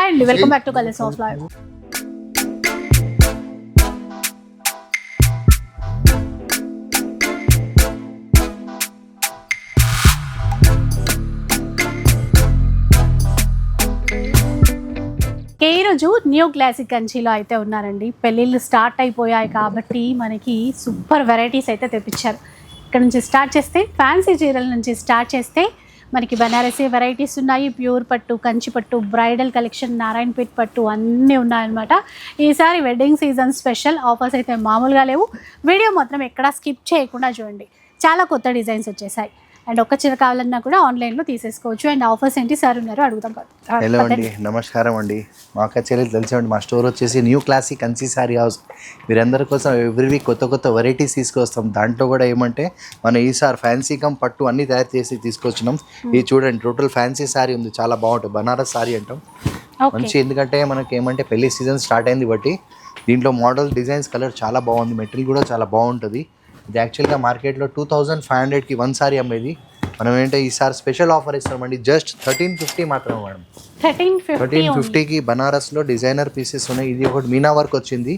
Hi అండి welcome back to colours of life ఈరోజు రోజు న్యూ క్లాసిక్ కంచీలో అయితే ఉన్నారండి. పెళ్ళిళ్ళు స్టార్ట్ అయిపోయాయి కాబట్టి మనకి సూపర్ వెరైటీస్ అయితే తెప్పించారు. ఇక్కడ నుంచి స్టార్ట్ చేస్తే ఫ్యాన్సీ చీరల నుంచి స్టార్ట్ చేస్తే మనకి బనారసీ వెరైటీస్ ఉన్నాయి. ప్యూర్ పట్టు కంచి పట్టు బ్రైడల్ కలెక్షన్ నారాయణపేట్ పట్టు అన్నీ ఉన్నాయన్నమాట. ఈసారి వెడ్డింగ్ సీజన్ స్పెషల్ ఆఫర్స్ అయితే మామూలుగా లేవు. వీడియో మాత్రం ఎక్కడా స్కిప్ చేయకుండా చూడండి. చాలా కొత్త డిజైన్స్ వచ్చేసాయి. అండ్ ఒక్క చీర కావాలన్నా కూడా ఆన్లైన్లో తీసేసుకోవచ్చు. అండ్ ఆఫర్స్ ఏంటి? సార్ ఉన్నారు అడుగుదాం హలో అండి నమస్కారం అండి. మా అక్క చెల్లెలు తెలిసండి మా స్టోర్ వచ్చేసి new classic Kanchi sari house. మీరందరి కోసం ఎవ్రీ వీక్ కొత్త కొత్త వెరైటీస్ తీసుకొస్తాం. దాంట్లో కూడా ఏమంటే మనం ఈసారి ఫ్యాన్సీ కమ్ పట్టు అన్ని తయారు చేసి తీసుకొచ్చినాం. ఇది చూడండి టోటల్ ఫ్యాన్సీ సారీ ఉంది. చాలా బాగుంటుంది. బనారస్ సారీ అంటాం. మంచి ఎందుకంటే మనకి ఏమంటే పెళ్ళి సీజన్ స్టార్ట్ అయింది బట్టి దీంట్లో మోడల్ డిజైన్స్ కలర్ చాలా బాగుంది. మెటీరియల్ కూడా చాలా బాగుంటుంది. ఇది యాక్చువల్గా మార్కెట్లో టూ థౌజండ్ ఫైవ్ హండ్రెడ్కి వన్ సారీ అమ్మేది. మనం ఏంటంటే ఈసారి స్పెషల్ ఆఫర్ ఇస్తామండి జస్ట్ థర్టీన్ ఫిఫ్టీ మాత్రమే మేడం. థర్టీన్ థర్టీన్ ఫిఫ్టీకి బనారస్లో డిజైనర్ పీసెస్ ఉన్నాయి. ఇది ఒకటి మీనా వర్క్ వచ్చింది.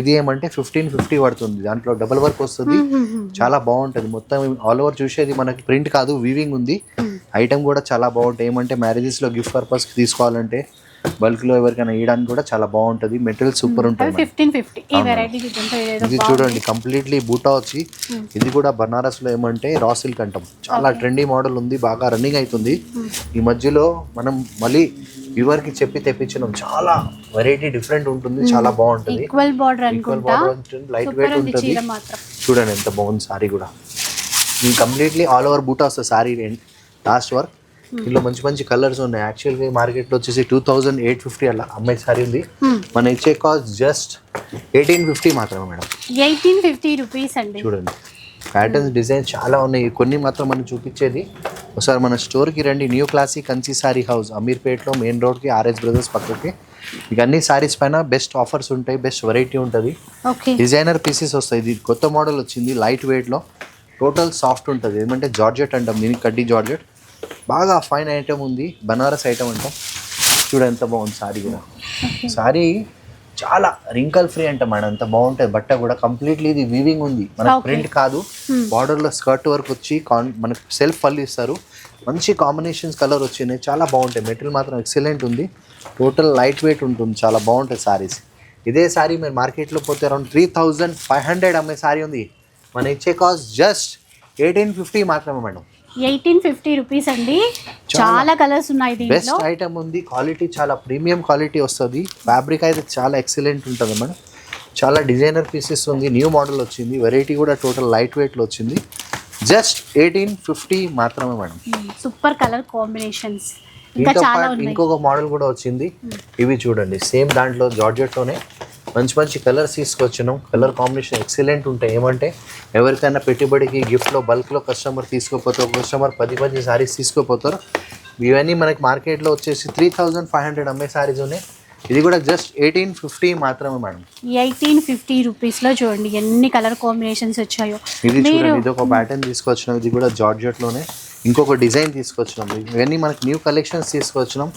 ఇది ఏమంటే ఫిఫ్టీన్ ఫిఫ్టీ పడుతుంది. దాంట్లో డబల్ వర్క్ వస్తుంది. చాలా బాగుంటుంది. మొత్తం ఆల్ ఓవర్ చూసేది మనకి ప్రింట్ కాదు వీవింగ్ ఉంది. ఐటమ్ కూడా చాలా బాగుంటాయి. ఏమంటే మ్యారేజెస్లో గిఫ్ట్ పర్పస్కి తీసుకోవాలంటే. బల్క్లో ఎవరికైనా ఇవ్వడానికి కూడా చాలా బాగుంటుంది. మెటీరియల్ సూపర్ ఉంటుంది. ఫిఫ్టీన్ ఫిఫ్టీ ఇది చూడండి కంప్లీట్లీ బూటా వచ్చి ఇది కూడా బనారస్లో ఏమంటే రా సిల్క్ అంటాం. చాలా ట్రెండీ మోడల్ ఉంది బాగా రన్నింగ్ అవుతుంది. ఈ మధ్యలో మనం మళ్ళీ వ్యూవర్కి చెప్పి తెప్పించినాం. చాలా వెరైటీ డిఫరెంట్ ఉంటుంది చాలా బాగుంటుంది. ఈక్వల్ బార్డర్ ఈక్వల్ అనుకుంటా. బార్డర్ ఉంటుంది లైట్ వెయిట్ ఉంటుంది. చూడండి ఎంత బాగుంది సారీ కూడా. ఇది కంప్లీట్లీ ఆల్ ఓవర్ బూటా వస్తుంది సారీ లాస్ట్ వర్క్ ఇందులో మంచి మంచి కలర్స్ ఉన్నాయి. యాక్చువల్గా మార్కెట్లో వచ్చేసి టూ థౌజండ్ ఎయిట్ ఫిఫ్టీ అలా అమ్మాయి సారీ ఉంది. మన ఇచ్చే కాస్ట్ జస్ట్ ఎయిటీన్ ఫిఫ్టీ మాత్రమే మేడం. ఎయిటీన్ ఫిఫ్టీ రూపీస్ అండి. చూడండి. ప్యాటర్న్స్ డిజైన్స్ చాలా ఉన్నాయి. కొన్ని మాత్రం మనం చూపించేది. ఒకసారి మన స్టోర్కి రండి. New classic Kanchi sari house అమీర్పేట్లో main రోడ్కి ఆర్ఎస్ బ్రదర్స్ పక్కకి. మీకు అన్ని సారీస్ పైన బెస్ట్ ఆఫర్స్ ఉంటాయి. బెస్ట్ వెరైటీ ఉంటుంది. డిజైనర్ పీసెస్ వస్తాయి. ఇది కొత్త మోడల్ వచ్చింది. లైట్ వెయిట్లో టోటల్ సాఫ్ట్ ఉంటుంది. ఏమంటే జార్జెట్ అంటాం. దీనికి కడ్డీ జార్జెట్. బాగా ఫైన్ ఐటమ్ ఉంది. బనారస్ ఐటమ్ అంటాం. చూడ ఎంత బాగుంది సారీ కూడా. సారీ చాలా రింకల్ ఫ్రీ అంట మేడం. ఎంత బాగుంటుంది బట్ట కూడా కంప్లీట్లీ ఇది వీవింగ్ ఉంది. మన. ప్రింట్ కాదు. బార్డర్లో స్కర్ట్ వర్క్ వచ్చి కాన్ మనకు సెల్ఫ్ పళ్ళు ఇస్తారు. మంచి కాంబినేషన్స్ కలర్ వచ్చినాయి. చాలా బాగుంటాయి. మెటీరియల్ మాత్రం ఎక్సలెంట్ ఉంది. టోటల్ లైట్ వెయిట్ ఉంటుంది. చాలా బాగుంటాయి సారీస్ ఇదే సారీ మీరు మార్కెట్లో పోతే around three thousand five hundred అమ్మే సారీ ఉంది. మన ఇచ్చే కాస్ట్ జస్ట్ ఎయిటీన్ ఫిఫ్టీ మాత్రమే మేడం. ఎయిటీన్ ఫిఫ్టీ రూపీస్ అండి. చాలా కలర్స్ ఉన్నాయి దీంట్లో. బెస్ట్ ఐటమ్ ఉంది. క్వాలిటీ చాలా ప్రీమియం క్వాలిటీ వస్తుంది. ఫ్యాబ్రిక్ అయితే చాలా ఎక్సలెంట్ ఉంటుంది మేడం. చాలా డిజైనర్ పీసెస్ ఉంది. న్యూ మోడల్ వచ్చింది. వెరైటీ కూడా టోటల్ లైట్ వెయిట్లో వచ్చింది. జస్ట్ ఎయిటీన్ ఫిఫ్టీ మాత్రమే మేడం. సూపర్ కలర్ కాంబినేషన్స్ ఇంకా ఇంకొక మోడల్ కూడా వచ్చింది. ఇవి చూడండి. సేమ్ దాంట్లో జార్జెట్లోనే మంచి మంచి కలర్స్ తీసుకొచ్చినాం. కలర్ కాంబినేషన్ ఎక్సలెంట్ ఉంటాయి. ఏమంటే ఎవరికైనా పెట్టుబడికి గిఫ్ట్లో బల్క్లో కస్టమర్ తీసుకోపోతే ఒక కస్టమర్ పది పది సారీస్ తీసుకోపోతారు ఇవన్నీ మనకి మార్కెట్లో వచ్చేసి త్రీ థౌజండ్ ఫైవ్ హండ్రెడ్ అమ్మే సారీస్ ఉన్నాయి. ఇది కూడా జస్ట్ ఎయిటీన్ ఫిఫ్టీ మాత్రమే మేడం. ఎయిటీన్ ఫిఫ్టీ రూపీస్లో చూడండి ఎన్ని కలర్ కాంబినేషన్స్ వచ్చాయో. ఇది చూడండి ఇది ఒక ప్యాటర్న్ తీసుకొచ్చినాం. ఇది కూడా జార్జెట్లోనే. ఇంకొక డిజైన్ తీసుకొచ్చినాం. ఇవన్నీ మనకి న్యూ కలెక్షన్స్ తీసుకొచ్చినాం.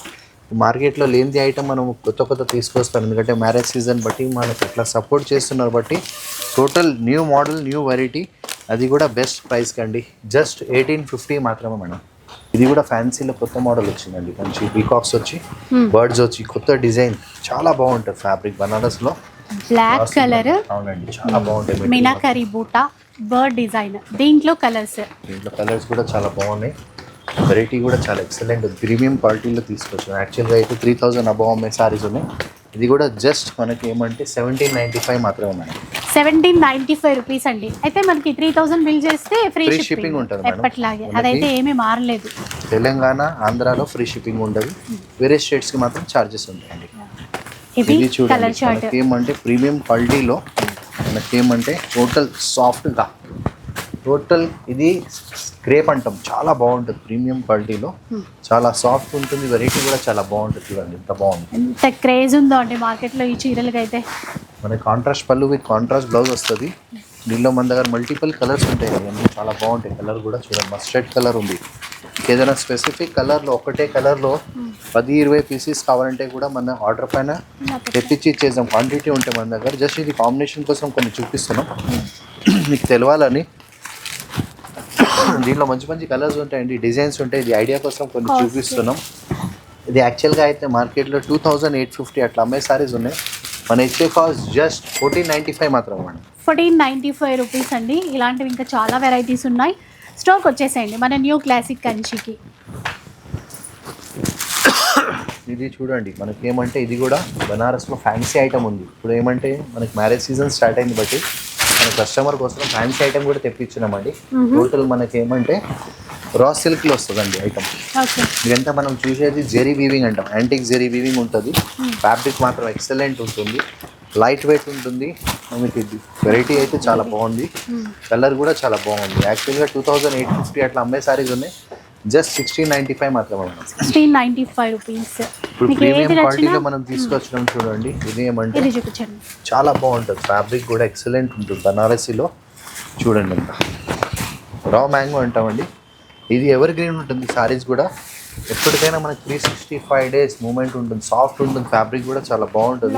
మార్కెట్లో లేనిది ఐటమ్ మనం కొత్త కొత్త తీసుకొస్తాం. ఎందుకంటే మ్యారేజ్ సీజన్ బట్టి మనకి ఇట్లా సపోర్ట్ చేస్తున్నారు బట్టి total new model new variety అది కూడా బెస్ట్ ప్రైస్కి అండి. జస్ట్ ఎయిటీన్ ఫిఫ్టీ మాత్రమే మేడం. ఇది కూడా ఫ్యాన్సీలో కొత్త మోడల్ వచ్చిందండి. మంచి పీకాక్స్ వచ్చి బర్డ్స్ వచ్చి కొత్త డిజైన్ చాలా బాగుంటుంది ఫ్యాబ్రిక్ బనారస్లో బ్లాక్ కలర్ అవునండి చాలా బాగుంటాయి material. Meenakari buta bird design దీంట్లో కలర్స్ దీంట్లో కలర్స్ కూడా చాలా బాగున్నాయి. వెరైటీ కూడా చాలా ఎక్సలెంట్ ప్రీమియం క్వాలిటీలో తీసుకొచ్చాను యాక్చువల్గా అయితే త్రీ థౌజండ్ అబౌవ్ అమ్మే సారీస్ ఉన్నాయి. ఇది కూడా జస్ట్ మనకి ఏమంటే సెవెంటీన్ నైంటీ ఫైవ్ మాత్రమే madam. Seventeen ninety five rupees అండి. అయితే మనకి త్రీ థౌసండ్ బిల్ చేస్తే ఫ్రీ షిప్పింగ్ ఉంటుంది. ఎప్పటిలాగే. అదైతే ఏమీ మారలేదు. తెలంగాణ ఆంధ్రాలో ఫ్రీ షిప్పింగ్ ఉండదు. వేరే స్టేట్స్కి మాత్రం ఛార్జెస్ ఉంటాయండి. ఇది ఇది చూడండి. ఏమంటే ప్రీమియం క్వాలిటీలో మనకి ఏమంటే టోటల్ సాఫ్ట్గా టోటల్ ఇది క్రేప్ అంటాం. చాలా బాగుంటుంది ప్రీమియం క్వాలిటీలో. చాలా సాఫ్ట్ ఉంటుంది. వెరైటీ కూడా చాలా బాగుంటుంది చూడండి. ఎంత బాగుంది. ఎంత క్రేజ్ ఉందో అండి మార్కెట్లో ఈ చీరలకి అయితే మన contrast pallu with contrast blouse వస్తుంది. దీనిలో మన దగ్గర మల్టిపుల్ కలర్స్ ఉంటాయి. కదండి చాలా బాగుంటాయి. కలర్ కూడా చూడండి. మస్టర్డ్ కలర్ ఉంది. ఏదైనా స్పెసిఫిక్ కలర్లో ఒకటే కలర్లో పది ఇరవై పీసెస్ కావాలంటే కూడా మన ఆర్డర్ పైన తెప్పించి ఇచ్చేద్దాం. క్వాంటిటీ ఉంటే మన దగ్గర. జస్ట్ ఇది కాంబినేషన్ కోసం కొన్ని చూపిస్తున్నాం. మీకు తెలవాలని దీనిలో మంచి మంచి కలర్స్ ఉంటాయండి డిజైన్స్ ఉంటాయి. ఇది ఐడియా కోసం కొన్ని. చూపిస్తున్నాం. ఇది యాక్చువల్గా అయితే మార్కెట్లో టూ థౌజండ్ ఎయిట్ ఫిఫ్టీ అట్లా అమ్మే సారీస్ ఉన్నాయి. మన ఇచ్చే cost just fourteen ninety five మాత్రం madam. Fourteen ninety five rupees అండి. ఇలాంటివి ఇంకా చాలా వెరైటీస్ ఉన్నాయి. స్టోర్కి వచ్చేసేయండి మన న్యూ క్లాసిక్ కంచికి. ఇది చూడండి మనకి ఏమంటే ఇది కూడా బనారస్లో ఫ్యాన్సీ ఐటమ్ ఉంది. ఇప్పుడు ఏమంటే మనకి మ్యారేజ్ సీజన్ స్టార్ట్ అయింది బట్టి మన కస్టమర్ కోసం ఫ్యాన్సీ ఐటమ్ కూడా తెప్పించినామండి టోటల్ మనకి ఏమంటే రా సిల్క్లో వస్తుందండి ఐటమ్ ఇదంతా మనం చూసేది జెరీ వీవింగ్ అంటాం. యాంటిక్ జెరీ వీవింగ్ ఉంటుంది. ఫ్యాబ్రిక్ మాత్రం ఎక్సలెంట్ ఉంటుంది. లైట్ వెయిట్ ఉంటుంది. మీకు ఇది వెరైటీ అయితే చాలా బాగుంది. కలర్ కూడా చాలా బాగుంది. యాక్చువల్గా టూ థౌజండ్ ఎయిట్ ఫిఫ్టీ అట్లా అమ్మే సారీస్ ఉన్నాయి. జస్ట్ సిక్స్టీన్ నైంటీ ఫైవ్ మాత్రమే madam. Sixteen ninety five rupees. ఇప్పుడు ప్రీమియం క్వాలిటీలో మనం తీసుకొచ్చినాం చూడండి ఇది ఏమంటే ఇది చూపించండి. చాలా బాగుంటుంది. ఫ్యాబ్రిక్ కూడా ఎక్సలెంట్ ఉంటుంది. బనారసీలో చూడండి ఇంకా రా మ్యాంగో అంటామండి. ఇది ఎవర్ గ్రీన్ ఉంటుంది సారీస్ కూడా. ఎప్పటికైనా మనకి three sixty five days moment ఉంటుంది సాఫ్ట్ ఉంటుంది ఫ్యాబ్రిక్ కూడా చాలా బాగుంటుంది.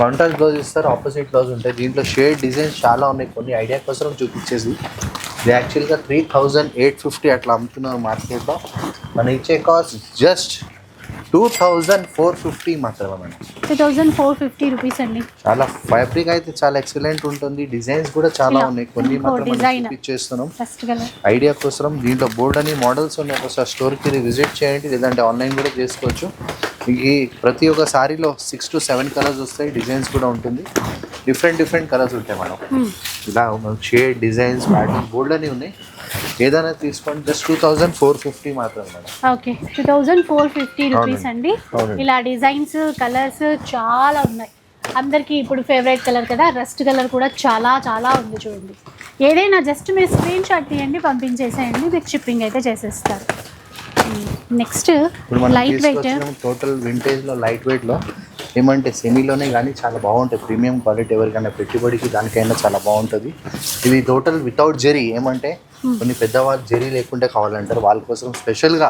కాంట్రాస్ట్ బ్లౌజ్ ఇస్తారు ఆపోజిట్ బ్లౌజ్ ఉంటాయి. దీంట్లో షేడ్ డిజైన్స్ చాలా ఉన్నాయి. కొన్ని ఐడియా కోసం చూపించేసి ఇది యాక్చువల్గా త్రీ థౌజండ్ ఎయిట్ ఫిఫ్టీ అట్లా అమ్ముతున్నారు మార్కెట్లో. మన ఇచ్చే cost just two thousand four fifty మాత్రమే madam. Two thousand four fifty rupees అండి. చాలా ఫ్యాబ్రిక్ అయితే చాలా ఎక్సలెంట్ ఉంటుంది. డిజైన్స్ కూడా చాలా. ఉన్నాయి. కొన్ని మాత్రం మనం కలర్ ఐడియా కోసం దీంట్లో బోర్డ్ అని మోడల్స్ ఉన్నాయి. ఒకసారి స్టోర్కి విజిట్ చేయండి. లేదంటే ఆన్లైన్ కూడా చేసుకోవచ్చు. ఈ ప్రతి ఒక్క సారీలో సిక్స్ టు సెవెన్ కలర్స్ వస్తాయి. డిజైన్స్ కూడా ఉంటుంది. డిఫరెంట్ డిఫరెంట్ కలర్స్ ఉంటాయి మేడం. ఇలా షేడ్ డిజైన్స్ ప్యాటర్న్ బోర్డ్ అని ఉన్నాయి. ఏదైనా తీసుకోండి just two thousand four fifty మాత్రమే madam. Okay two thousand four fifty rupees. అండి. ఇలా డిజైన్స్ కలర్స్ చాలా ఉన్నాయి. అందరికీ ఇప్పుడు ఫేవరెట్ కలర్ కదా రస్ట్ కలర్ కూడా చాలా చాలా ఉంది చూడండి. ఏదైనా జస్ట్ మీరు స్క్రీన్ షాట్ తీయండి పంపించేసేయండి మీకు షిప్పింగ్ అయితే చేసేస్తారు. నెక్స్ట్ లైట్ వెయిట్ టోటల్ వింటేజ్లో లైట్ వెయిట్లో ఏమంటే సెమీలోనే కానీ చాలా బాగుంటుంది ప్రీమియం క్వాలిటీ ఎవరికైనా పెట్టుబడికి దానికైనా చాలా బాగుంటుంది. ఇది టోటల్ వితౌట్ జెరీ ఏమంటే కొన్ని పెద్దవాళ్ళు జెరీ లేకుంటే కావాలంటారు. వాళ్ళ కోసం స్పెషల్గా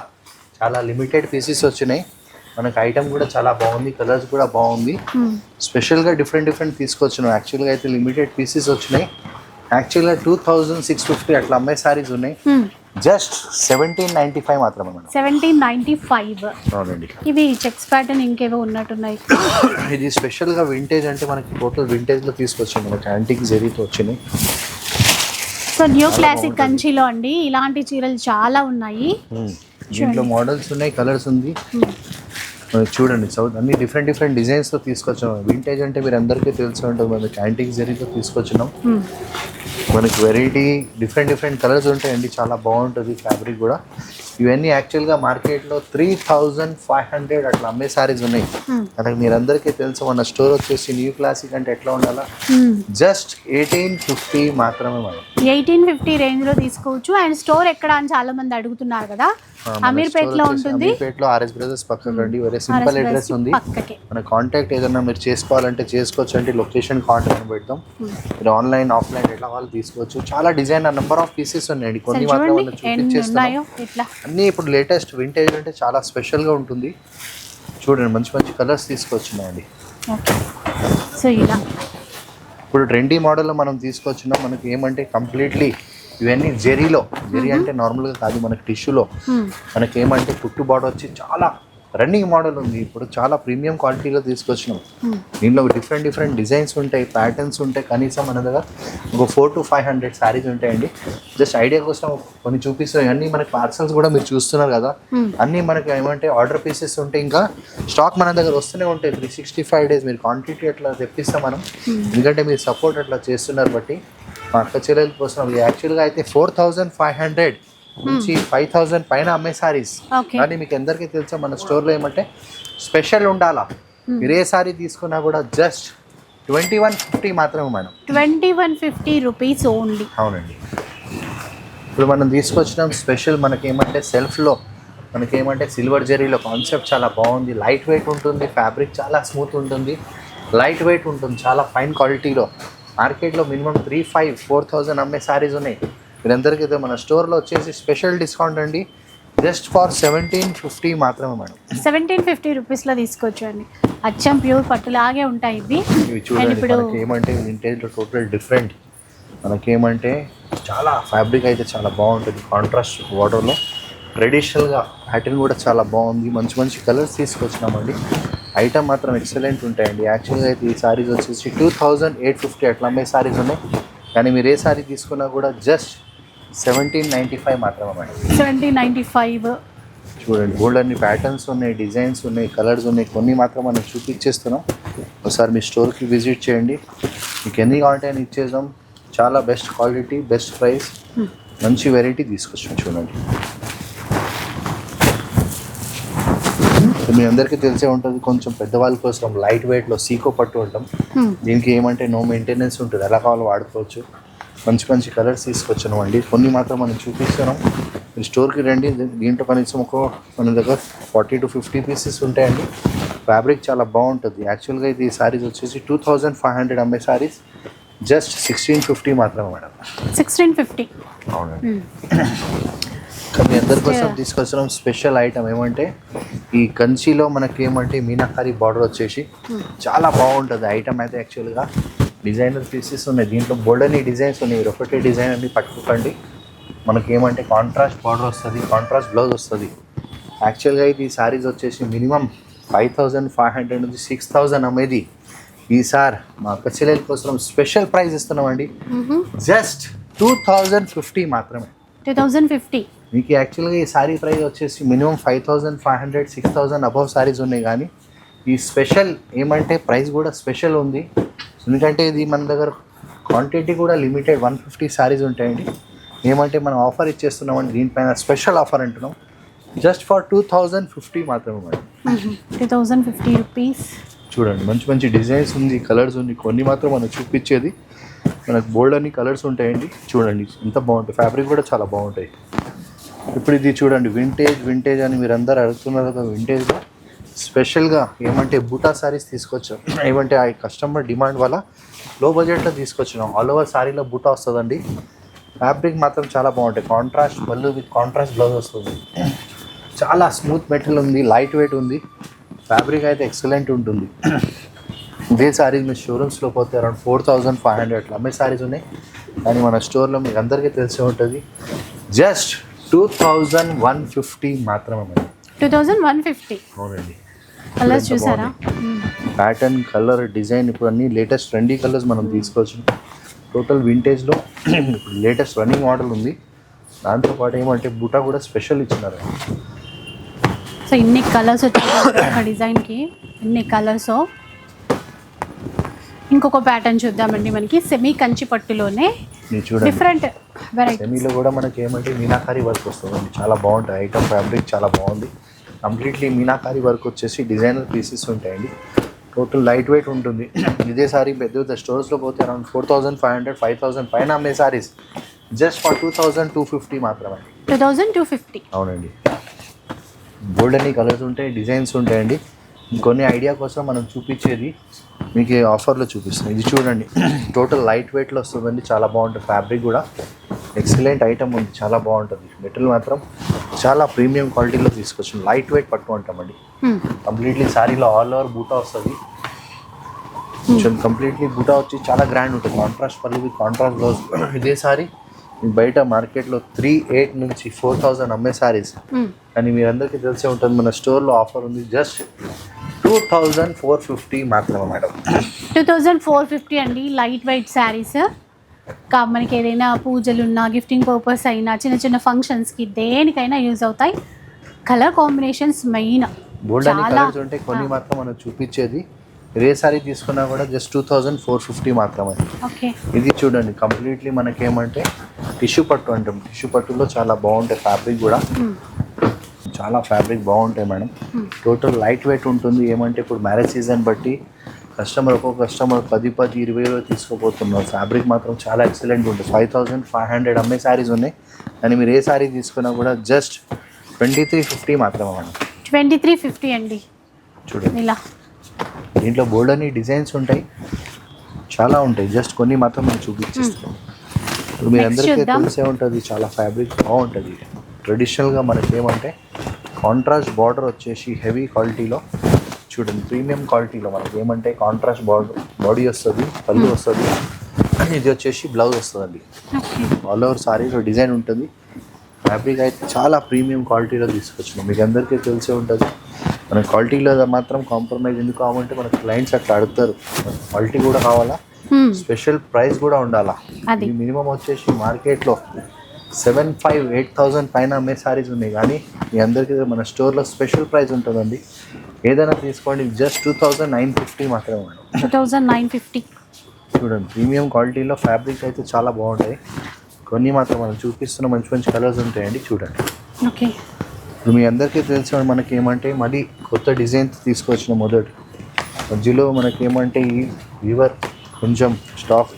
చాలా లిమిటెడ్ పీసెస్ వచ్చినాయి. మనకు ఐటమ్ కూడా చాలా బాగుంది. కలర్స్ కూడా బాగుంది. స్పెషల్గా డిఫరెంట్ డిఫరెంట్ తీసుకొచ్చినాం. యాక్చువల్గా అయితే లిమిటెడ్ పీసెస్ వచ్చినాయి. యాక్చువల్గా టూ థౌజండ్ సిక్స్ ఫిఫ్టీ అట్లా అమ్మే సారీస్ ఉన్నాయి. జస్ట్ సెవెంటీన్ నైంటీ ఫైవ్ మాత్రమే మేడం. Seventeen ninety five. అవునండి. ఇవి చెక్స్ ప్యాటర్న్ ఇంకేవో ఉన్నట్టున్నాయి. ఇది స్పెషల్గా వింటేజ్ అంటే మనకి టోటల్ వింటేజ్లో తీసుకొచ్చింది మనకి యాంటిక్ జెరీతో వచ్చినాయి సో న్యూ క్లాసిక్. కంచిలో అండి. ఇలాంటి చీరలు చాలా ఉన్నాయి. దీంట్లో మోడల్స్ ఉన్నాయి కలర్స్ ఉంది. చూడండి సౌత్ అన్ని డిఫరెంట్ డిఫరెంట్ డిజైన్స్తో తీసుకొచ్చాం. వింటేజ్ అంటే మీరు అందరికీ తెలిసి ఉంటుంది మనకి యాంటిక్ జెరీతో తీసుకొచ్చినాం. మనకి వెరైటీ డిఫరెంట్ డిఫరెంట్ కలర్స్ ఉంటాయండి. చాలా బాగుంటుంది ఫ్యాబ్రిక్ కూడా. ఇవన్నీ యాక్చువల్గా మార్కెట్లో త్రీ థౌజండ్ ఫైవ్ హండ్రెడ్ అట్లా అమ్మే సారీస్ ఉన్నాయి. Hmm. మనకి మీరందరికీ తెలుసు మన స్టోర్ వచ్చేసి న్యూ క్లాసిక్ అంటే ఎట్లా ఉండాలా? జస్ట్ ఎయిటీన్ ఫిఫ్టీ మాత్రమే మనం. ఎయిటీన్ ఫిఫ్టీ రేంజ్లో తీసుకోవచ్చు. అండ్ స్టోర్ ఎక్కడ అని చాలా మంది అడుగుతున్నారు కదా. అమీర్పేట్లో ఉంటుంది. అమీర్పేట్లో ఆర్ఎస్ బ్రదర్స్ పక్కకండి వెరీ సింపుల్ అడ్రస్ ఉంది. పక్కకే. మన కాంటాక్ట్ ఏదైనా మీరు చేసుకోవాలంటే చేసుకోవచ్చు అంటే లొకేషన్ కాంటాక్ట్ పెడతాం. మీరు ఆన్లైన్ ఆఫ్లైన్ ఎట్లా వాళ్ళు తీసుకోవచ్చు. చాలా డిజైన్ నెంబర్ ఆఫ్ పీసెస్ ఉన్నాయండి. కొన్ని మాత్రం చూడండి మనం ఎన్ని చూపించేస్తాం ఉన్నాయో ఇట్లా అన్నీ ఇప్పుడు లేటెస్ట్ వింటేజ్ అంటే చాలా స్పెషల్గా ఉంటుంది. చూడండి మంచి మంచి కలర్స్ తీసుకొచ్చినాయండి సో ఇలా. ఇప్పుడు ట్రెండీ మోడల్లో మనం తీసుకొచ్చినాం మనకి ఏమంటే కంప్లీట్లీ ఇవన్నీ జెరీలో. జెరీ అంటే నార్మల్గా కాదు మనకి టిష్యూలో. మనకి ఏమంటే కుట్టు బార్డర్ వచ్చి చాలా రన్నింగ్ మోడల్ ఉంది. ఇప్పుడు చాలా ప్రీమియం క్వాలిటీలో తీసుకొచ్చినాం. దీనిలో డిఫరెంట్ డిఫరెంట్ డిజైన్స్ ఉంటాయి ప్యాటర్న్స్ ఉంటాయి. కనీసం మన దగ్గర ఒక four to five hundred saris ఉంటాయండి. జస్ట్ ఐడియా కోసం కొన్ని చూపిస్తాయి అన్నీ మనకి పార్సల్స్ కూడా మీరు చూస్తున్నారు కదా. అన్నీ మనకి ఏమంటే ఆర్డర్ పీసెస్ ఉంటాయి ఇంకా స్టాక్ మన దగ్గర వస్తూనే ఉంటాయి. త్రీ సిక్స్టీ ఫైవ్ డేస్ మీరు క్వాంటిటీ అట్లా తెప్పిస్తాం మనం. ఎందుకంటే మీరు సపోర్ట్ అట్లా చేస్తున్నారు బట్టి మా అక్క చెల్లెల కోసం యాక్చువల్గా అయితే ఫోర్ థౌజండ్ ఫైవ్ హండ్రెడ్ నుంచి ఫైవ్ థౌజండ్ పైన అమ్మే సారీస్ కానీ మీకు అందరికీ తెలుసా మన స్టోర్లో ఏమంటే స్పెషల్ ఉండాలా? మీరు ఏ సారీ తీసుకున్నా కూడా జస్ట్ ట్వంటీ వన్ ఫిఫ్టీ మాత్రమే madam. Twenty one fifty rupees only అవునండి. ఇప్పుడు మనం తీసుకొచ్చిన స్పెషల్ మనకేమంటే సెల్ఫ్లో మనకేమంటే సిల్వర్ జెరీలో కాన్సెప్ట్ చాలా బాగుంది. లైట్ వెయిట్ ఉంటుంది ఫ్యాబ్రిక్ చాలా స్మూత్ ఉంటుంది. లైట్ వెయిట్ ఉంటుంది చాలా ఫైన్ క్వాలిటీలో మార్కెట్లో minimum three five four thousand అమ్మే సారీస్ ఉన్నాయి. మీరందరికీ అయితే మన స్టోర్లో వచ్చేసి స్పెషల్ డిస్కౌంట్ అండి. జస్ట్ ఫర్ సెవెంటీన్ ఫిఫ్టీ మాత్రమే మేడం. సెవెంటీన్ ఫిఫ్టీ రూపీస్లో తీసుకోవచ్చు అండి. అచ్చం ప్యూర్ పట్టులాగే ఉంటాయి ఇవి. చూడండి మనకి ఏమంటే వింటేజ్లో టోటల్ డిఫరెంట్ మనకేమంటే చాలా ఫ్యాబ్రిక్ అయితే చాలా బాగుంటుంది. కాంట్రాస్ట్ వాటర్లో ట్రెడిషనల్గా ప్యాటర్న్ కూడా చాలా బాగుంది. మంచి మంచి కలర్స్ తీసుకొచ్చినామండి. ఐటమ్ మాత్రం ఎక్సలెంట్ ఉంటాయండి. యాక్చువల్గా అయితే ఈ సారీస్ వచ్చేసి టూ థౌజండ్ ఎయిట్ ఫిఫ్టీ అట్లా అమ్మే సారీస్ ఉన్నాయి. కానీ మీరు ఏ సారీ తీసుకున్నా కూడా జస్ట్ సెవెంటీన్ నైంటీ ఫైవ్ మాత్రమే మేడం. సెవెంటీన్ నైంటీ ఫైవ్ చూడండి గోల్డ్ అన్ని ప్యాటర్న్స్ ఉన్నాయి డిజైన్స్ ఉన్నాయి కలర్స్ ఉన్నాయి. కొన్ని మాత్రం మనం చూపించేస్తున్నాం. ఒకసారి మీ స్టోర్కి విజిట్ చేయండి. మీకు ఎన్ని కావాలంటే అని ఇచ్చేద్దాం. చాలా బెస్ట్ క్వాలిటీ బెస్ట్ ప్రైస్ మంచి వెరైటీ తీసుకొచ్చాం చూడండి. మీ అందరికీ తెలిసే ఉంటుంది కొంచెం పెద్దవాళ్ళ కోసం లైట్ వెయిట్లో సీకో పట్టు ఉంటాం. దీనికి ఏమంటే నో మెయింటెనెన్స్ ఉంటుంది. ఎలా కావాలో వాడుకోవచ్చు. మంచి మంచి కలర్స్ తీసుకొచ్చాను అండి. కొన్ని మాత్రం మనం చూపిస్తున్నాం. మీరు స్టోర్కి రండి. దీంట్లో కనీసం ఒక మన దగ్గర ఫార్టీ టు ఫిఫ్టీ పీసెస్ ఉంటాయండి. ఫ్యాబ్రిక్ చాలా బాగుంటుంది. యాక్చువల్గా ఇది ఈ సారీస్ వచ్చేసి టూ థౌజండ్ ఫైవ్ హండ్రెడ్ అమ్మే సారీస్ జస్ట్ సిక్స్టీన్ ఫిఫ్టీ మాత్రమే మేడం. సిక్స్టీన్ ఫిఫ్టీ అవునండి. ఇంకా మీ అందరి కోసం తీసుకొచ్చిన స్పెషల్ ఐటమ్ ఏమంటే ఈ కంచిలో మనకి ఏమంటే మీనాకారి బార్డర్ వచ్చేసి చాలా బాగుంటుంది ఐటమ్ అయితే యాక్చువల్గా డిజైనర్ పీసెస్ ఉన్నాయి. దీంట్లో బోల్డని డిజైన్స్ ఉన్నాయి. మీరు ఒకటే డిజైన్ అన్ని పట్టుకోకండి. మనకి ఏమంటే కాంట్రాస్ట్ బార్డర్ వస్తుంది కాంట్రాస్ట్ బ్లౌజ్ వస్తుంది. యాక్చువల్గా ఇది ఈ సారీస్ వచ్చేసి minimum five thousand five hundred నుంచి సిక్స్ థౌజండ్ అమ్మేది. ఈసారి మా అక్క చెల్లెల కోసం స్పెషల్ ప్రైస్ ఇస్తున్నామండి. జస్ట్ టూ థౌజండ్ ఫిఫ్టీ మాత్రమే. టూ థౌజండ్ ఫిఫ్టీ మీకు యాక్చువల్గా ఈ సారీ ప్రైస్ వచ్చేసి minimum five thousand five hundred six thousand above saris ఉన్నాయి. కానీ ఈ స్పెషల్ ఏమంటే ప్రైస్ కూడా స్పెషల్ ఉంది. ఎందుకంటే ఇది మన దగ్గర క్వాంటిటీ కూడా లిమిటెడ్ వన్ ఫిఫ్టీ సారీస్ ఉంటాయండి. ఏమంటే మనం ఆఫర్ ఇచ్చేస్తున్నామండి. దీనిపైన స్పెషల్ ఆఫర్ అంటున్నాం. Just for two thousand fifty మాత్రమే madam. Two thousand fifty rupees చూడండి మంచి మంచి డిజైన్స్ ఉంది కలర్స్ ఉంది. కొన్ని మాత్రం మనం చూపించేది. మనకు బోల్డ్ అన్ని కలర్స్ ఉంటాయండి. చూడండి ఎంత బాగుంటాయి. ఫ్యాబ్రిక్ కూడా చాలా బాగుంటాయి. ఇప్పుడు ఇది చూడండి వింటేజ్ వింటేజ్ అని మీరు అందరు అడుగుతున్నారు కదా వింటేజ్గా స్పెషల్గా ఏమంటే బూటా శారీస్ తీసుకొచ్చాం. ఏమంటే ఆ కస్టమర్ డిమాండ్ వల్ల లో బడ్జెట్లో తీసుకొచ్చినాం ఆల్ ఓవర్ శారీలో బూటా వస్తుందండి. ఫ్యాబ్రిక్ మాత్రం చాలా బాగుంటాయి. కాంట్రాస్ట్ బల్లు విత్ కాంట్రాస్ట్ బ్లౌజ్ వస్తుంది. చాలా స్మూత్ మెటీరియల్ ఉంది లైట్ వెయిట్ ఉంది. ఫ్యాబ్రిక్ అయితే ఎక్సలెంట్ ఉంటుంది. ఇదే శారీస్ మీ షోరూమ్స్లో పోతే around four thousand five hundred అట్లా అమ్మే శారీస్ ఉన్నాయి. కానీ మన స్టోర్లో మీకు అందరికీ తెలిసే ఉంటుంది. Just two thousand one fifty మాత్రమే madam. Two thousand one fifty. అవునండి. కలర్స్ చూసారా? ప్యాటర్న్ కలర్ డిజైన్ ఇప్పుడు అన్ని లేటెస్ట్ ట్రెండీ కలర్స్ మనం తీసుకోవచ్చు. టోటల్ వింటేజ్లో ఇప్పుడు లేటెస్ట్ రన్నింగ్ మోడల్ ఉంది. దాంతోపాటు ఏమంటే బుటా కూడా స్పెషల్ ఇచ్చినారు. సో ఇన్ని కలర్స్ వచ్చాయి ఒక డిజైన్కి ఇన్ని కలర్స్ ఇంకొక ప్యాటర్న్ చూద్దామండి మనకి. సెమీ కంచి పట్టులోనే డిఫరెంట్ వెరైటీ సెమీలో కూడా మనకి ఏమంటే మీనాకారి వర్క్ వస్తుందండి. చాలా బాగుంటాయి. ఐటమ్ ఫ్యాబ్రిక్ చాలా బాగుంది. కంప్లీట్లీ మీనాకారి వర్క్ వచ్చేసి డిజైనర్ పీసెస్ ఉంటాయండి. టోటల్ లైట్ వెయిట్ ఉంటుంది. ఇదే సారీ పెద్ద పెద్ద స్టోర్స్లో పోతే around four thousand five hundred five thousand పైన అమ్మే saris just for two thousand two fifty మాత్రమే. టూ థౌజండ్ టూ ఫిఫ్టీ అవునండి. గోల్డ్ అన్ని కలర్స్ ఉంటాయి డిజైన్స్ ఉంటాయండి. ఇంకొన్ని ఐడియా కోసం మనం చూపించేది మీకు ఆఫర్లో చూపిస్తాం ఇది చూడండి. టోటల్ లైట్ వెయిట్లో వస్తుందండి. చాలా బాగుంటుంది. ఫ్యాబ్రిక్ కూడా. ఎక్సలెంట్ ఐటమ్ ఉంది. చాలా బాగుంటుంది. మెటీరియల్ మాత్రం చాలా ప్రీమియం క్వాలిటీలో తీసుకొచ్చాం లైట్ వెయిట్ పట్టు అంటామండి. కంప్లీట్లీ శారీలో ఆల్ ఓవర్ బూటా వస్తుంది. కొంచెం కంప్లీట్లీ బూటా వచ్చి చాలా గ్రాండ్ ఉంటుంది. Contrast pallu with contrast blouse ఇదే సారీ బయట మార్కెట్లో త్రీ ఎయిట్ నుంచి ఫోర్ థౌజండ్ అమ్మే సారీస్. కానీ మీరందరికీ తెలిసే ఉంటుంది మన స్టోర్లో ఆఫర్ ఉంది just two thousand four fifty మాత్రమే madam. Two thousand four fifty అండి లైట్ వెయిట్ శారీస్ కా మనకి ఏదైనా పూజలు ఉన్నా గిఫ్టింగ్ పర్పస్ అయినా చిన్న చిన్న ఫంక్షన్స్కి దేనికైనా యూజ్ అవుతాయి. కలర్ కాంబినేషన్స్ మెయిన్ గోల్డ్ అని కలర్స్ ఉంటాయి కొన్ని మాత్రం మనం చూపించేది. ఏ సారీ తీసుకున్నా కూడా just two thousand four fifty మాత్రమే. ఓకే ఇది చూడండి కంప్లీట్లీ మనకేమంటే టిష్యూ పట్టు అంటాం. టిష్యూ పట్టులో చాలా బాగుంటాయి ఫ్యాబ్రిక్ కూడా. చాలా ఫ్యాబ్రిక్ బాగుంటాయి మేడం. టోటల్ లైట్ వెయిట్ ఉంటుంది. ఏమంటే ఇప్పుడు మ్యారేజ్ సీజన్ బట్టి కస్టమర్ ఒక్కొక్క కస్టమర్ పది పది ఇరవై ఇరవై తీసుకోపోతున్నారు. ఫ్యాబ్రిక్ మాత్రం చాలా ఎక్సలెంట్ ఉంటుంది. ఫైవ్ థౌజండ్ ఫైవ్ హండ్రెడ్ అమ్మే శారీస్ ఉన్నాయి. కానీ మీరు ఏ శారీ తీసుకున్నా కూడా జస్ట్ ట్వంటీ త్రీ ఫిఫ్టీ మాత్రమే మేడం. ట్వంటీ త్రీ ఫిఫ్టీ అండి. చూడండి. ఇలా. దీంట్లో బోల్డ్ అని డిజైన్స్ ఉంటాయి. చాలా ఉంటాయి. జస్ట్ కొన్ని మాత్రం మనం చూపించేస్తాం ఇప్పుడు మీ అందరికీ. తెలిసే ఉంటుంది చాలా ఫ్యాబ్రిక్ బాగుంటుంది. ట్రెడిషనల్గా మనకి ఏమంటే కాంట్రాస్ట్ బార్డర్ వచ్చేసి హెవీ క్వాలిటీలో చూడండి ప్రీమియం క్వాలిటీలో మనకి ఏమంటే కాంట్రాస్ట్ బార్డర్ బాడీ వస్తుంది పళ్ళు వస్తుంది ఇది వచ్చేసి బ్లౌజ్ వస్తుందండి. ఆల్ ఓవర్ సారీలో డిజైన్ ఉంటుంది. ఫ్యాబ్రిక్ అయితే చాలా ప్రీమియం క్వాలిటీలో తీసుకొచ్చినాం మీకు అందరికీ తెలిసే ఉంటుంది. మన క్వాలిటీలో మాత్రం కాంప్రమైజ్ ఎందుకు కావాలంటే మన క్లయింట్స్ అట్లా అడుగుతారు. క్వాలిటీ కూడా కావాలా? Hmm. స్పెషల్ ప్రైస్ కూడా ఉండాలా? అది. ఈ మినిమం వచ్చేసి మార్కెట్లో సెవెన్ ఫైవ్ ఎయిట్ థౌజండ్ పైన అమ్మే సారీస్ ఉన్నాయి. కానీ మీ అందరికీ మన స్టోర్లో స్పెషల్ ప్రైస్ ఉంటుందండి. ఏదైనా తీసుకోండి just two thousand nine fifty మాత్రమే టూ థౌజండ్ నైన్ ఫిఫ్టీ. చూడండి ప్రీమియం క్వాలిటీలో ఫ్యాబ్రిక్ అయితే చాలా బాగుంటాయి. కొన్ని మాత్రం మనం చూపిస్తున్న మంచి మంచి కలర్స్ ఉంటాయండి చూడండి. ఓకే. ఇప్పుడు మీ అందరికీ తెలిసిన మనకి ఏమంటే మళ్ళీ కొత్త డిజైన్ తీసుకొచ్చిన మొదటి. మధ్యలో మనకి ఏమంటే ఈ వీవర్ కొంచెం స్టాక్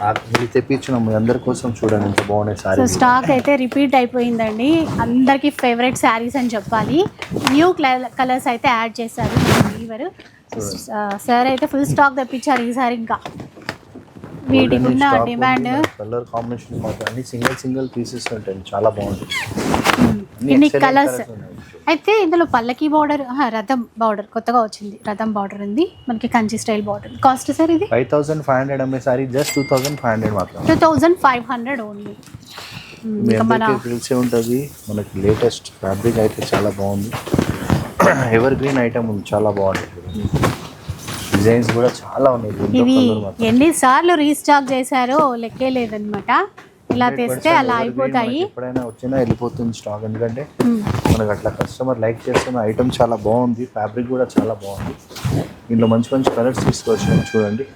మళ్ళీ తెప్పించినాం మీ అందరి కోసం చూడండి ఎంత బాగున్నాయి సో సారీ స్టాక్ అయితే రిపీట్ అయిపోయిందండి. అందరికీ ఫేవరెట్ శారీస్ అని చెప్పాలి. న్యూ కలర్స్ అయితే యాడ్ చేశారు. వీవర్ సార్ అయితే ఫుల్ స్టాక్ తెప్పించారు ఈసారి ఇంకా. వీటికి ఉన్న డిమాండ్ కలర్ కాంబినేషన్ మాత్రం అన్ని సింగిల్ సింగిల్ పీసెస్ ఉంటాయి. చాలా బాగుంటుంది excellent కలర్స్. అయితే ఇందులో పల్లకి బార్డర్ రథం బార్డర్ కొత్తగా వచ్చింది. రథం బార్డర్ ఉంది. మనకి Kanchi style border cost sir ఇది? ఫైవ్ థౌసండ్ ఫైవ్ హండ్రెడ్ అమ్మే sari just two thousand five hundred మాత్రం two thousand five hundred only తెలిసే ఉంటుంది మనకి లేటెస్ట్ ఫ్యాబ్రిక్ అయితే చాలా బాగుంది. ఎవర్ గ్రీన్ ఐటమ్ ఉంది చాలా బాగుంటుంది. డిజైన్స్ కూడా చాలా ఉన్నాయి. ఇవి. ఎన్నిసార్లు రీస్టాక్ చేశారో లెక్కే లేదనమాట ఇలా తెస్తే 100% అలా అయిపోతాయి. ఎప్పుడైనా వచ్చినా వెళ్ళిపోతుంది స్టాక్ ఎందుకంటే. మనకు అట్లా కస్టమర్ లైక్ చేస్తున్న ఐటమ్ చాలా బాగుంది. ఫ్యాబ్రిక్ కూడా చాలా బాగుంది. దీంట్లో మంచి మంచి కలర్స్ తీసుకొచ్చినాం చూడండి.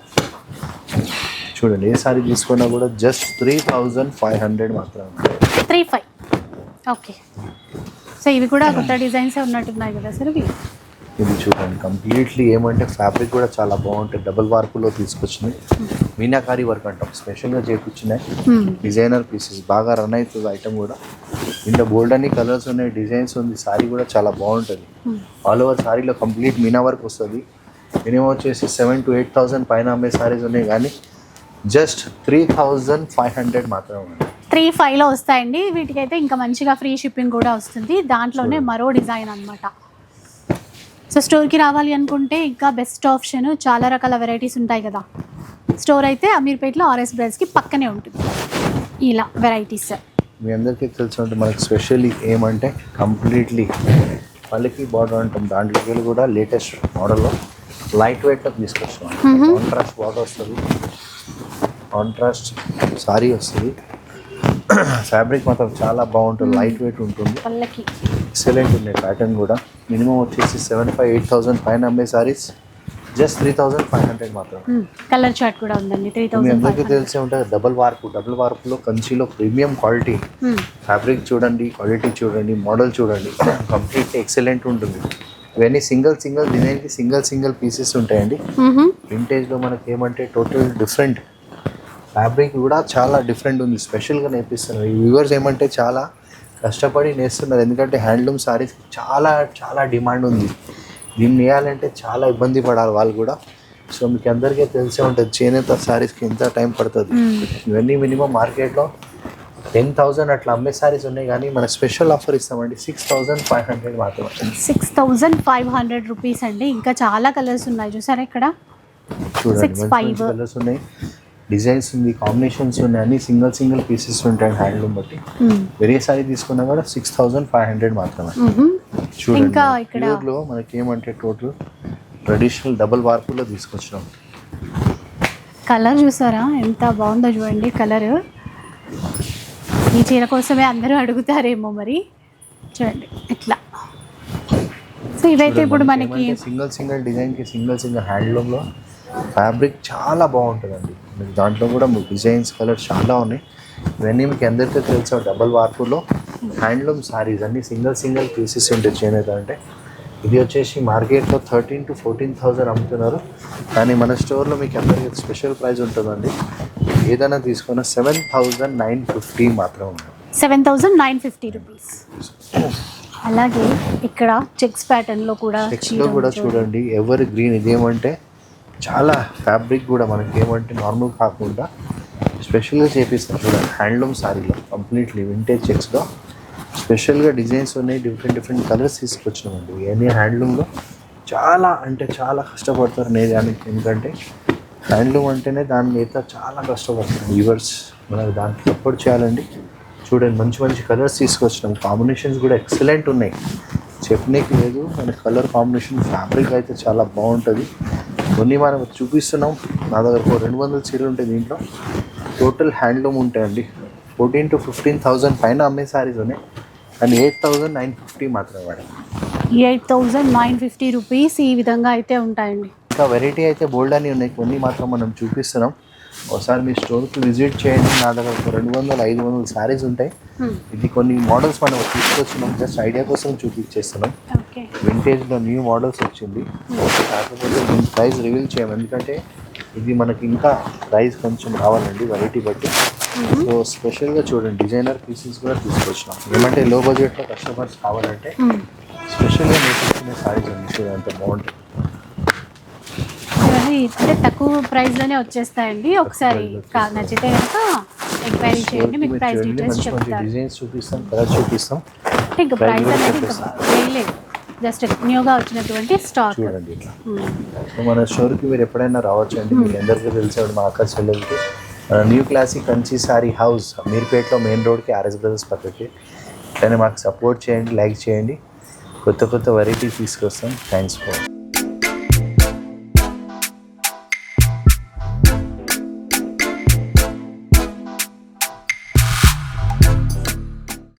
చూడండి ఏ సారీ తీసుకున్నా కూడా just three thousand five hundred మాత్రమే. త్రీ ఫైవ్ ఓకే సో ఇవి కూడా కొత్త డిజైన్స్ ఉన్నట్టున్నాయి కదా సార్ ఇవి ఇది చూడండి. కంప్లీట్లీ ఏమంటే ఫ్యాబ్రిక్ కూడా చాలా బాగుంటుంది. డబుల్ వార్పులో తీసుకొచ్చినాయి. మీనాకారి వర్క్ అంటాం. స్పెషల్గా చేపించినాయి. డిజైనర్ పీసెస్ బాగా రన్ అవుతుంది ఐటమ్ కూడా. ఇందులో బోల్డ్ అన్ని కలర్స్ ఉన్నాయి. డిజైన్స్ ఉంది. సారీ కూడా చాలా బాగుంటుంది. ఆల్ ఓవర్ సారీలో కంప్లీట్ మీనా వర్క్ వస్తుంది. మినిమం వచ్చేసి సెవెన్ టు ఎయిట్ థౌసండ్ పైన అమ్మే సారీస్ ఉన్నాయి కానీ just three thousand five hundred మాత్రమే ఉంది త్రీ ఫైవ్లో వస్తాయండి. వీటికైతే ఇంకా మంచిగా ఫ్రీ షిప్పింగ్ కూడా వస్తుంది. దాంట్లోనే మరో డిజైన్ అన్నమాట. సో స్టోర్కి రావాలి అనుకుంటే ఇంకా బెస్ట్ ఆప్షన్ చాలా రకాల వెరైటీస్ ఉంటాయి కదా. స్టోర్ అయితే అమీర్పేట్లో ఆర్ఎస్ బ్రెడ్స్కి పక్కనే ఉంటుంది. ఇలా వెరైటీస్ మీ అందరికీ తెలిసి ఉంటుంది మనకి స్పెషల్లీ ఏమంటే కంప్లీట్లీ వాళ్ళకి బార్డర్ అంటాం దాంట్లోకి కూడా లేటెస్ట్ మోడల్లో లైట్ వెయిట్లో తీసుకొచ్చాం కాంట్రాస్ట్ బార్డర్ వస్తుంది. కాంట్రాస్ట్ సారీ వస్తుంది. ఫ్యాబ్రిక్ మాత్రం చాలా బాగుంటుంది లైట్ వెయిట్ ఉంటుంది. ఎక్సలెంట్ ఉన్నాయి ప్యాటర్న్ కూడా. మినిమం వచ్చేసి సెవెన్ ఫైవ్ ఎయిట్ థౌసండ్ పైన అమ్మే saris just three thousand five hundred మాత్రం కలర్ చార్ట్ కూడా ఉందండి త్రీ థౌసండ్ అందరికీ తెలిసే ఉంటుంది డబుల్ వార్పు డబుల్ వార్పులో కంచిలో ప్రీమియం క్వాలిటీ ఫ్యాబ్రిక్ చూడండి క్వాలిటీ చూడండి మోడల్ చూడండి. కంప్లీట్ ఎక్సలెంట్ ఉంటుంది. ఇవన్నీ సింగిల్ సింగిల్ డిజైన్కి సింగిల్ సింగిల్ పీసెస్ ఉంటాయండి. వింటేజ్లో మనకి ఏమంటే టోటల్ డిఫరెంట్ ఫ్యాబ్రిక్ కూడా చాలా డిఫరెంట్ ఉంది. స్పెషల్గా నేర్పిస్తున్నారు. ఈ వ్యూవర్స్ ఏమంటే చాలా కష్టపడి నేస్తున్నారు. ఎందుకంటే హ్యాండ్లూమ్ సారీస్ చాలా చాలా డిమాండ్ ఉంది. దీన్ని నేయాలంటే చాలా ఇబ్బంది పడాలి వాళ్ళు కూడా. సో మీకు అందరికీ తెలిసే ఉంటుంది చేనేత సారీస్కి ఎంత టైం పడుతుంది. ఇవన్నీ మినిమం మార్కెట్లో టెన్ థౌజండ్ అట్లా అమ్మే సారీస్ ఉన్నాయి కానీ మన స్పెషల్ ఆఫర్ ఇస్తామండి. సిక్స్ థౌజండ్ ఫైవ్ హండ్రెడ్ మాత్రమే. Six thousand five hundred rupees అండి. ఇంకా చాలా కలర్స్ ఉన్నాయి చూసారా ఇక్కడ? చూడండి కలర్స్ ఉన్నాయి. డిజైన్స్ ఉంది కాంబినేషన్స్ ఉన్నాయి అన్ని సింగిల్ సింగిల్ పీసెస్ ఉంటాయి హ్యాండ్లూమ్ బట్టి. వేరే సారీ తీసుకున్నా కూడా సిక్స్ థౌజండ్ ఫైవ్ హండ్రెడ్ మాత్రమే. చూడండి. ప్యూర్లో మనకి ఏమంటే టోటల్ ట్రెడిషనల్ డబుల్ వార్పులో తీసుకొచ్చినాం. కలర్ చూసారా? ఎంత బాగుందో చూడండి కలర్ ఈ చీర కోసమే అందరూ అడుగుతారేమో మరి. చూడండి ఇట్లా. సో ఇవైతే ఇప్పుడు మనకి సింగిల్ సింగిల్ డిజైన్కి సింగిల్ సింగిల్ హ్యాండ్లూమ్లో ఫ్యాబ్రిక్ చాలా బాగుంటుందండి. మీకు దాంట్లో కూడా మీకు డిజైన్స్ కలర్స్ చాలా ఉన్నాయి. ఇవన్నీ మీకు అందరికీ తెలుసు డబల్ వార్పులో హ్యాండ్లూమ్ సారీస్ అన్ని సింగిల్ సింగిల్ పీసెస్ ఉంటాయి చేనేత అంటే ఇది వచ్చేసి మార్కెట్లో థర్టీన్ టు ఫోర్టీన్ థౌజండ్ అమ్ముతున్నారు. కానీ మన స్టోర్లో మీకు అందరికీ స్పెషల్ ప్రైస్ ఉంటుందండి. ఏదైనా తీసుకున్న సెవెన్ థౌజండ్ నైన్ ఫిఫ్టీ మాత్రం seven thousand nine fifty rupees. అలాగే ఇక్కడ చెక్స్ ప్యాటర్న్లో కూడా టెక్స్ట్లో కూడా చూడండి ఎవరి గ్రీన్ ఇదేమంటే చాలా ఫ్యాబ్రిక్ కూడా మనకి ఏమంటే నార్మల్ కాకుండా స్పెషల్గా చేపిస్తారు చూడండి. హ్యాండ్లూమ్ సారీలో కంప్లీట్లీ వింటేజ్ చెక్స్లో స్పెషల్గా డిజైన్స్ ఉన్నాయి డిఫరెంట్ డిఫరెంట్ కలర్స్ తీసుకొచ్చినామండి. ఇవన్నీ హ్యాండ్లూమ్లో చాలా అంటే చాలా కష్టపడతారు నేదానికి ఎందుకంటే హ్యాండ్లూమ్ అంటేనే దాని మీద చాలా కష్టపడుతుంది వ్యూవర్స్ మనకు దానికి సపోర్ట్ చేయాలండి. చూడండి మంచి మంచి కలర్స్ తీసుకొచ్చినాం. కాంబినేషన్స్ కూడా ఎక్సలెంట్ ఉన్నాయి. చెప్పనీకి లేదు మన కలర్ కాంబినేషన్ ఫ్యాబ్రిక్ అయితే చాలా బాగుంటుంది. కొన్ని మనం చూపిస్తున్నాం. నా దగ్గర రెండు వందల చీరలు ఉంటాయి దీంట్లో. టోటల్ హ్యాండ్లూమ్ ఉంటాయండి. ఫోర్టీన్ టు ఫిఫ్టీన్ థౌజండ్ పైన అమ్మే సారీస్ ఉన్నాయి. కానీ ఎయిట్ థౌజండ్ నైన్ ఫిఫ్టీ మాత్రమే madam. Eight thousand nine fifty rupees ఈ విధంగా అయితే ఉంటాయండి. ఇంకా వెరైటీ అయితే బోల్డ్ అని ఉన్నాయి. కొన్ని మాత్రం మనం చూపిస్తున్నాం. ఒకసారి మీ స్టోర్కి విజిట్ చేయండి. నా దగ్గర ఒక రెండు వందలు ఐదు వందల శారీస్ ఉంటాయి. Hmm. ఇది కొన్ని మోడల్స్ మనం తీసుకొచ్చినాం జస్ట్ ఐడియా కోసం చూపించేస్తున్నాం. వింటేజ్లో న్యూ మోడల్స్ వచ్చింది. కాకపోతే దీని ప్రైస్ రివీల్ చేయం ఎందుకంటే ఇది మనకి ఇంకా ప్రైస్ కొంచెం రావాలండి వెరైటీ బట్టి. సో స్పెషల్గా చూడండి. డిజైనర్ పీసెస్ కూడా తీసుకొచ్చినాం. ఏమంటే లో బడ్జెట్లో కస్టమర్స్ కావాలంటే స్పెషల్గా నేర్చుకునే సారీస్ అండి చూడండి అంత బాగుంటుంది. అంటే తక్కువ ప్రైస్లోనే వచ్చేస్తాయండి. ఒకసారి నచ్చితే కనుక ఎంక్వైరీ చేయండి. మీకు ప్రైస్ డీటెయిల్స్ చెప్తారు డిజైన్స్ చూపిస్తాం కలర్ చూపిస్తాం. ఇంకా ప్రైస్ అనేది ఇంకా వేయలేదు. జస్ట్ న్యూగా వచ్చినటువంటి స్టాక్. చూడండి ఇట్లా. మన స్టోర్కి మీరు ఎప్పుడైనా రావచ్చు అండి మీకు అందరికీ తెలిసాడు మా అక్క చెల్లెలకి మన new classic Kanchi sari house మీర్పేటలో main రోడ్కి ఆర్ఎస్ బ్రదర్స్ పక్కకి. కానీ మాకు సపోర్ట్ చేయండి లైక్ చేయండి. కొత్త కొత్త వెరైటీ తీసుకొస్తాం. Thanks for